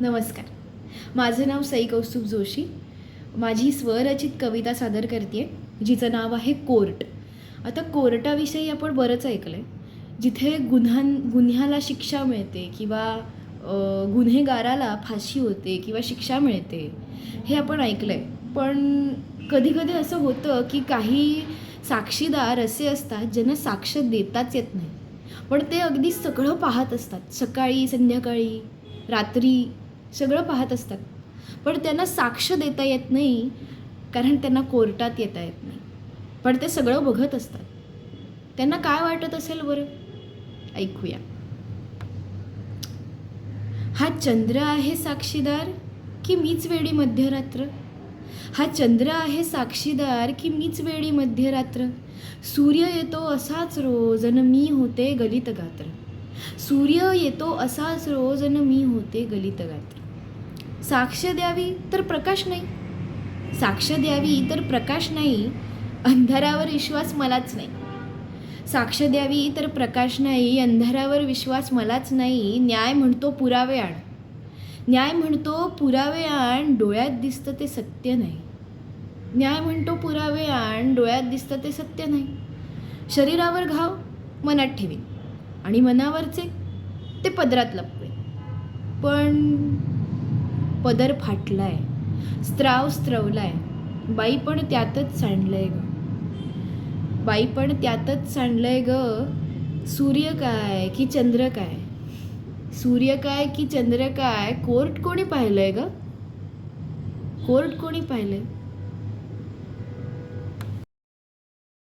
नमस्कार. माझं नाव सई कौस्तुभ जोशी. माझी स्वरचित कविता सादर करते जिचं नाव आहे कोर्ट. आता कोर्टाविषयी आपण बरंच ऐकलं आहे जिथे गुन्ह्यां गुन्ह्याला शिक्षा मिळते किंवा गुन्हेगाराला फाशी होते किंवा शिक्षा मिळते हे आपण ऐकलं आहे पण कधीकधी असं होतं की काही साक्षीदार असे असतात ज्यांना साक्ष देताच येत नाही. पण ते अगदी सगळं पाहत असतात. सकाळी संध्याकाळी रात्री सगळं पाहत असतात. पण त्यांना साक्ष देता येत नाही कारण त्यांना कोर्टात येता येत नाही. पण ते सगळं बघत असतात. त्यांना काय वाटत असेल बरं? ऐकूया. हा चंद्र आहे साक्षीदार की मीच वेडी मध्यरात्र? हा चंद्र आहे साक्षीदार की मीच वेडी मध्यरात्र? सूर्य येतो असाच रोज अन मी होते गलित गात्र. सूर्य येतो असाच रोज न मी होते गलित गात्र. साक्ष द्यावी तर प्रकाश नाही. साक्ष द्यावी तर प्रकाश नाही. अंधारावर विश्वास मलाच नाही. साक्ष द्यावी तर प्रकाश नाही. अंधारावर विश्वास मलाच नाही. न्याय म्हणतो पुरावे आण. न्याय म्हणतो पुरावे आण डोळ्यात दिसतं ते सत्य नाही. न्याय म्हणतो पुरावे आण डोळ्यात दिसतं ते सत्य नाही. शरीरावर घाव मनात ठेवीन. आणि मनावरचे ते पदरात लपवे पण पदर फाटलाय स्त्राव स्त्रवलाय बाई पण त्यातच सांडलंय ग. बाई पण त्यातच सांडलंय ग सूर्य काय की चंद्र काय? सूर्य काय की चंद्र काय? कोर्ट कोणी पाहिलंय ग? कोर्ट कोणी पाहिलंय?